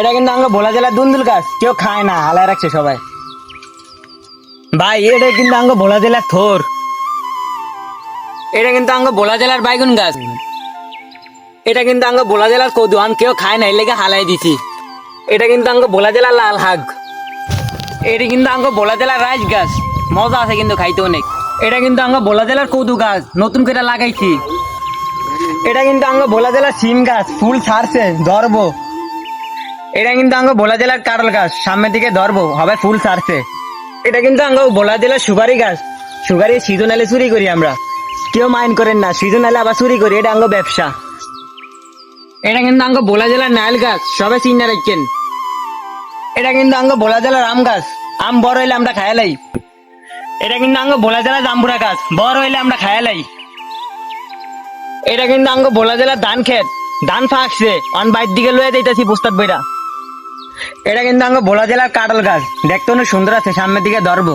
এটা কিন্তু আঙ্গ ভোলা জেলার দুন্দুল গাছ। কেউ খায় না, হালায় রাখছে সবাই। ভাই, এটা কিন্তু আঙ্গ ভোলা জেলার থোর। এটা কিন্তু আঙ্গ ভোলা জেলার বাইগুন গাছ। এটা কিন্তু আঙ্গ ভোলা জেলার কদু আম কেউ খায় না, এর লেগে হালাই দিছি। এটা কিন্তু আঙ্গ ভোলা জেলার লাল হাগ। এটা কিন্তু আঙ্গ ভোলা জেলার রাইস গাছ। মজা আছে কিন্তু খাইতে অনেক। এটা কিন্তু আঙ্গ ভোলা জেলার কদু গাছ, নতুন করে লাগাইছি। এটা কিন্তু আঙ্গ ভোলা জেলার সিম গাছ, ফুল ছাড়ছে, ধরবো। এটা কিন্তু আঙ্গ ভোলা জেলার কারল গাছ। সামনের দিকে ধরবো, হবে ফুল সারছে এটা কিন্তু আঙ্গ ভোলা জেলার সুপারি গাছ। সুপারি সিজনালে চুরি করি আমরা। কেউ মাইন্ড করেন না, সিজনালে আবার চুরি করি, এটা আঙ্গ ব্যবসা। এটা কিন্তু আঙ্গ ভোলা জেলার নাইল গাছ, সবে চিন্তা রাখছেন। এটা কিন্তু আঙ্গ ভোলা জেলার আম গাছ। আম বড় হইলে আমরা খায়ালাই এটা কিন্তু আঙ্গ ভোলা জেলার জাম্বুরা গাছ। বড় হইলে আমরা খায়ালাই এটা কিন্তু আঙ্গ ভোলা জেলার ধান ক্ষেত। ধান ফাঁকছে। অন বাইর দিকে লয়ে যাইতেছি প্রস্তাব বইটা এটা কিন্তু আমাকে ভোলা জেলার কাটল গাছ। দেখতে অনেক সুন্দর আছে সামনের দিকে ধরবো।